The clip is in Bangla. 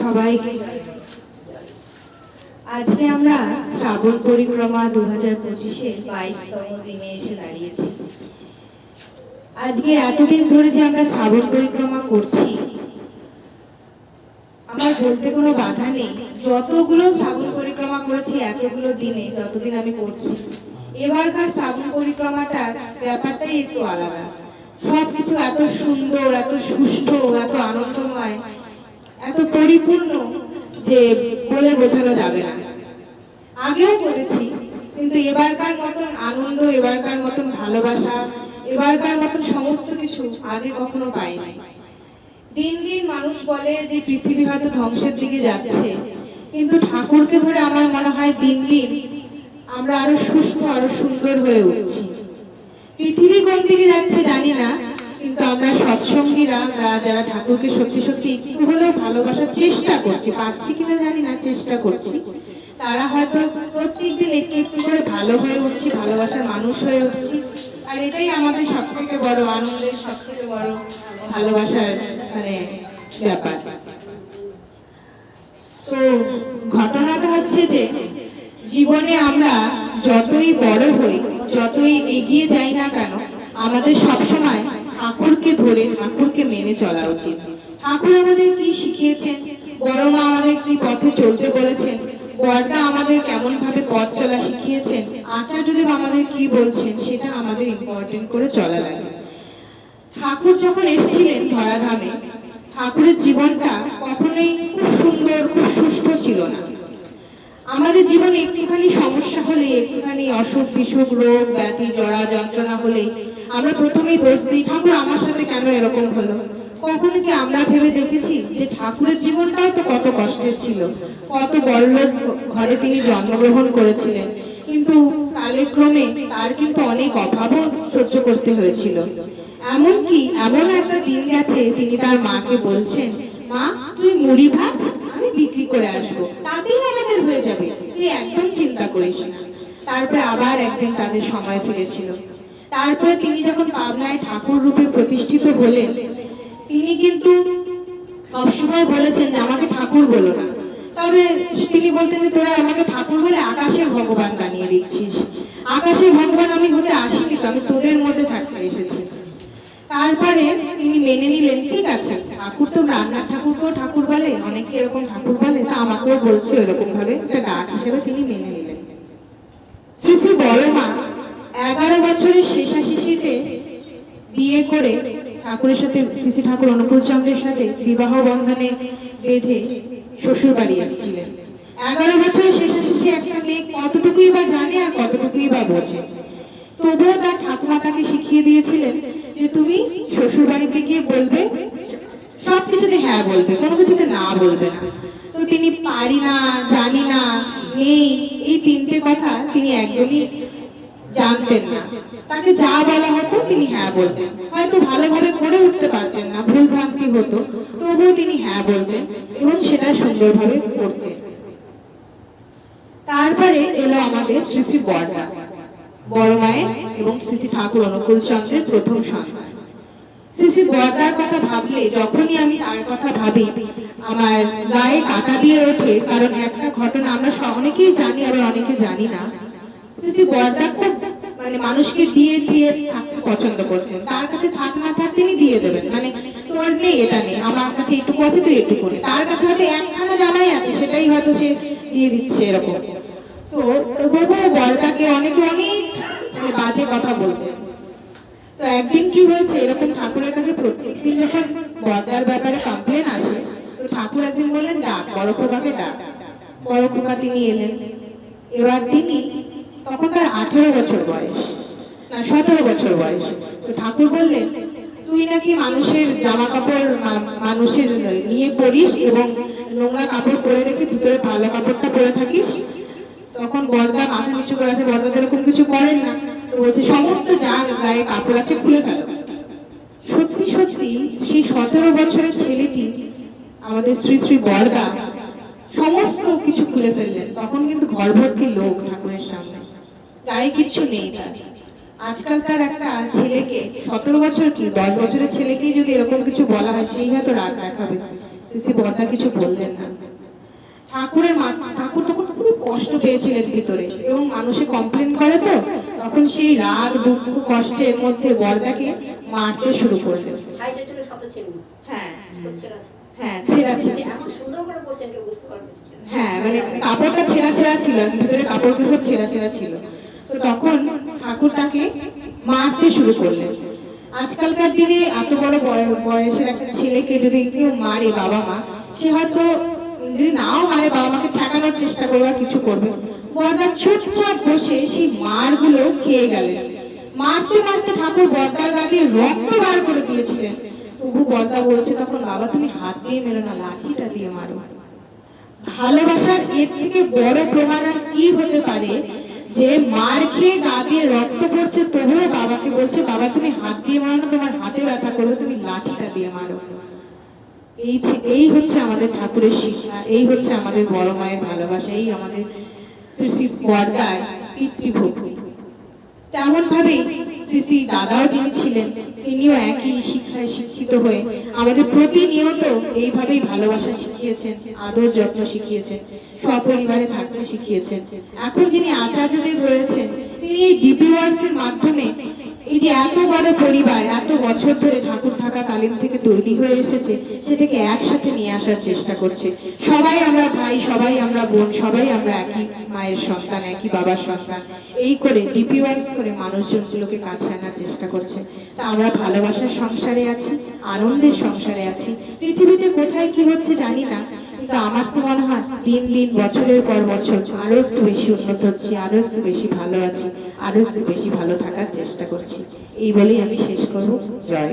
সবাইকে আজকে আমরা শ্রাবণ পরিক্রমা দু হাজার পঁচিশে বাইশতম দিনে এসে দাঁড়িয়েছি। আজকে এতদিন ধরে যে আমরা শ্রাবণ পরিক্রমা করছি, আমার বলতে কোনো বাধা নেই। যতগুলো শ্রাবণ পরিক্রমা করেছি এতগুলো দিনে যতদিন আমি করছি। এবারকার শ্রাবণ পরিক্রমাটার ব্যাপারটাই একটু আলাদা। সবকিছু এত সুন্দর, এত সুষ্ঠু, এত আনন্দময় এত পরিপূর্ণ যে বলে বোঝানো যাবে না। আগেও করেছি, কিন্তু এবারকার মতন আনন্দ, এবারকার মতন ভালোবাসা, এবারকার মতন সমস্ত কিছু আগে কখনো পাইনি। দিন দিন মানুষ বলে যে পৃথিবী হয়তো ধ্বংসের দিকে যাচ্ছে, কিন্তু ঠাকুরকে ধরে আমার মনে হয় দিন দিন আমরা আরও সুস্থ আরও সুন্দর হয়ে উঠছি। পৃথিবী কোন দিকে যাচ্ছে জানি না কিন্তু আমরা সৎসঙ্গীরা আমরা যারা ঠাকুরকে সত্যি সত্যি একটু হলেও ভালোবাসার চেষ্টা করছি, পারছি কিনা জানি না, চেষ্টা করছি। তারা হয়তো প্রত্যেকদিন একটু একটু করে ভালো হয়ে উঠছি, ভালোবাসার মানুষ হয়ে উঠছি। আর এটাই আমাদের সব থেকে বড় আনন্দের সব থেকে বড় ভালোবাসার মানে ব্যাপার। তো ঘটনাটা হচ্ছে যে, জীবনে আমরা যতই বড় হই, যতই এগিয়ে যাই না কেন, আমাদের সবসময় ঠাকুরকে ধরে ঠাকুরকে মেনে চলা উচিত। ঠাকুর আমাদের কি শিখিয়েছেন? বড় মা আমাদের কি পথে চলতে বলেছেন? বড়দা আমাদের কেমন ভাবে পথ চলা শিখিয়েছেন? আচার্যদেব আমাদের কি বলছেন সেটা আমাদের ইম্পর্টেন্ট করে চলা লাগে। ঠাকুর যখন এসেছিলেন ধরাধামে, ঠাকুরের জীবনটা কখনোই খুব সুন্দর, খুব সুষ্ঠু ছিল না। আমাদের জীবনে একটুখানি সমস্যা হলে, একটুখানি অসুখ বিসুখ রোগ, ব্যাধি জড়া যন্ত্রণা হলে আমরা প্রথমেই দোষ দিই, ঠাকুর আমার সাথে কেন এরকম হলো? কখনো কি আমরা ভেবে দেখেছি যে ঠাকুরের জীবনটাও তো কত কষ্টের ছিল, কত বড়লোক ঘরে তিনি জন্মগ্রহণ করেছিলেন। কিন্তু কালেক্রমে তার কিন্তু অনেক অভাবও সহ্য করতে হয়েছিল। এমনকি এমন একটা দিন গেছে, তিনি তার মাকে বলছেন, মা, তুই মুড়ি ভাজ আমি বিক্রি করে আসব, তাতেই আমাদের হয়ে যাবে, তুই একদম চিন্তা করিস তারপরে আবার একদিন তাদের সময় ফিরেছিল। তারপরে তিনি যখন পাবনায় ঠাকুর রূপে প্রতিষ্ঠিত হলেন, তিনি কিন্তু সবসময় বলেছেন যে, আমাকে ঠাকুর বলো না। তবে তিনি বলতেন যে, তোরা আমাকে ঠাকুর বলে আকাশের ভগবান বানিয়ে দিচ্ছিস। আকাশের ভগবান আমি হতে আসিনি তো, আমি তোদের মধ্যে থাকতে এসেছি। তারপরে তিনি মেনে নিলেন, ঠিক আছে, ঠাকুর তো রান্নার ঠাকুরকেও ঠাকুর বলে, অনেকে এরকম ঠাকুর বলে, তা আমাকেও বলছে এরকম ভাবে একটা ডাক হিসেবে তিনি মেনে নিলেন। শ্রী শ্রী বড় মা বিয়ে করে ঠাকুরের সাথে শ্রী ঠাকুর অনুকূল চন্দ্রের সাথে বিবাহ বন্ধনে বেঁধে শ্বশুর বাড়ি এসেছিলেন। এগারো বছরের শেষাশিশি একটা মেয়ে কতটুকুই বা জানে আর কতটুকুই বা বোঝে? তবুও তার ঠাকুমা তাকে শিখিয়ে দিয়েছিলেন যে তুমি শ্বশুর বাড়িতে গিয়ে বলবে, সব কিছুতে হ্যাঁ বলবে, কোনো কিছুতে না বলবে না। তো তিনি পারি না, জানি না, নেই, এই তিনটে কথা তিনি একদমই জানতেন না। তাকে যা বলা হতো তিনি হ্যাঁ বলতেন। হয়তো ভালোভাবে করে উঠতে পারতেন না ভুল ভ্রান্তি হতো, তবুও তিনি হ্যাঁ বলতেন এবং সেটা সুন্দরভাবে করতেন। তারপরে এলো আমাদের শ্রী শ্রী বর্দা বড় মায়ের এবং শ্রী শ্রী ঠাকুর অনুকূল চন্দ্রের প্রথম সন্তান। শ্রী শ্রী বর্দার কথা ভাবলে যখনই আমি তার কথা ভাবি, আমার গায়ে কাটা দিয়ে ওঠে, কারণ একটা ঘটনা আমরা অনেকেই জানি, আবার অনেকে জানি না। শ্রী শ্রী বর্দা খুব মানে মানুষকে দিয়ে দিয়ে থাকতে পছন্দ করতেন। তার কাছে থাক না থাক তিনি দিয়ে দেবেন। মানে তোমার নেই, এটা নেই, আমার কাছে একটু আছে তুই একটু করে তার কাছে হয়তো একখানা জামাই আছে, সেটাই হয়তো সে দিয়ে দিচ্ছে এরকম। তো তবুও বরটাকে অনেকে অনেক মানে বাজে কথা বলতেন। তো একদিন কি হয়েছে, এরকম ঠাকুরের কাছে প্রত্যেকদিন যখন বর্দার ব্যাপারে কমপ্লেন আসে, তো ঠাকুর একদিন বললেন, ডাক, বড় খোকাকে ডাক। বড় খোকা তিনি এলেন। এবার তিনি তখন তার আঠেরো বছর বয়স, না, সতেরো বছর বয়স। তো ঠাকুর বললেন, তুই নাকি মানুষের জামা কাপড় মানুষের নিয়ে পরিস এবং নোংরা কাপড় পরে রেখে ভিতরে ভালো কাপড়টা পরে থাকিস? তখন বর্দা মাথা নিচু করে আছে, বর্দা এরকম কিছু করেন না। তো বলছে, সমস্ত যা গায়ে কাপড় আছে খুলে ফেলো। সত্যি সত্যি, সেই সতেরো বছরের ছেলেটি, আমাদের শ্রী শ্রী বর্দা, সমস্ত কিছু খুলে ফেললেন। তখন কিন্তু ঘর ভর্তি লোক ঠাকুরের সামনে। গায়ে কিছু নেই তার। আজকালকার একটা ছেলেকে সতেরো বছর কি দশ বছরের ছেলেকেই যদি এরকম কিছু বলা হয় সেই হয়তো রাগ দেখাবে। সিসি বর্দা কিছু বললেন না। ঠাকুরের মা- ঠাকুর তখন খুব কষ্ট পেয়েছিলেন ভিতরে এবং মানুষে কমপ্লেন করে তো তখন সেই রাগ দুঃখ কষ্টের মধ্যে বর্দাকে মারতে শুরু করলেন। হ্যাঁ ছেঁড়া হ্যাঁ ছেঁড়া। হ্যাঁ মানে কাপড়টা ছেঁড়া ছেঁড়া ছিল ভিতরে কাপড়গুলো সব ছেঁড়া ছেঁড়া ছিল। তো তখন ঠাকুর তাকে মারতে শুরু করলেন। আজকালকার দিনে এত বড় বয়সের একটা ছেলেকে যদি কেউ মারে বাবা মা, সে হয়তো যদি নাও মারে, বাবা মাকে ঠেকানোর চেষ্টা করবে কিছু করবে বর্দা চুপচাপ বসে সেই মারগুলো খেয়ে গেলেন। মারতে মারতে ঠাকুর বর্দার গায়ে রক্ত বার করে দিয়েছিলেন। তবু বর্দা বলছে, তখন বাবা, তুমি হাত দিয়ে মেরো না, লাঠিটা দিয়ে মারো। ভালোবাসার এর থেকে বড় প্রমাণ আর কি হতে পারে যে মার খেয়ে না দিয়ে রক্ত পড়ছে, তবুও বাবাকে বলছে, বাবা, তুমি হাত দিয়ে মারো তোমার হাতে ব্যথা করবে তুমি লাঠিটা দিয়ে মারো। এই এই হচ্ছে আমাদের ঠাকুরের শিক্ষা, এই হচ্ছে আমাদের বড় মায়ের ভালোবাসা, এই আমাদের শ্রী শ্রী পর্দার পিতৃভক্তি। তেমন ভাবেই শ্রী শ্রী দাদাও যিনি ছিলেন, তিনিও একই শিক্ষায় শিক্ষিত হয়ে আমাদের প্রতিনিয়ত এইভাবেই ভালোবাসা শিখিয়েছেন, আদর যত্ন শিখিয়েছেন, সপরিবারে থাকতে শিখিয়েছেন। এখন যিনি আচার্যদেব রয়েছেন, তিনি এই ডিপি ওয়ার্কসের মাধ্যমে এই যে এত বড় পরিবার, এত বছর ধরে ঠাকুর থাকাকালীন থেকে তৈরি হয়ে এসেছে, সেটাকে একসাথে নিয়ে আসার চেষ্টা করছে। সবাই আমরা ভাই, সবাই আমরা বোন, সবাই আমরা একই মায়ের সন্তান, একই বাবার সন্তান। এই করে করে মানুষজনগুলোকে কাছে আনার চেষ্টা করছে। তা আমরা ভালোবাসার সংসারে আছি, আনন্দের সংসারে আছি। পৃথিবীতে কোথায় কি হচ্ছে জানি না। কিন্তু আমার তো মনে হয় দিন দিন, বছরের পর বছর আরও একটু বেশি উন্নত হচ্ছে, আরও একটু বেশি ভালো আছি, আরও একটু বেশি ভালো থাকার চেষ্টা করছি। এই বলেই আমি শেষ করব। জয়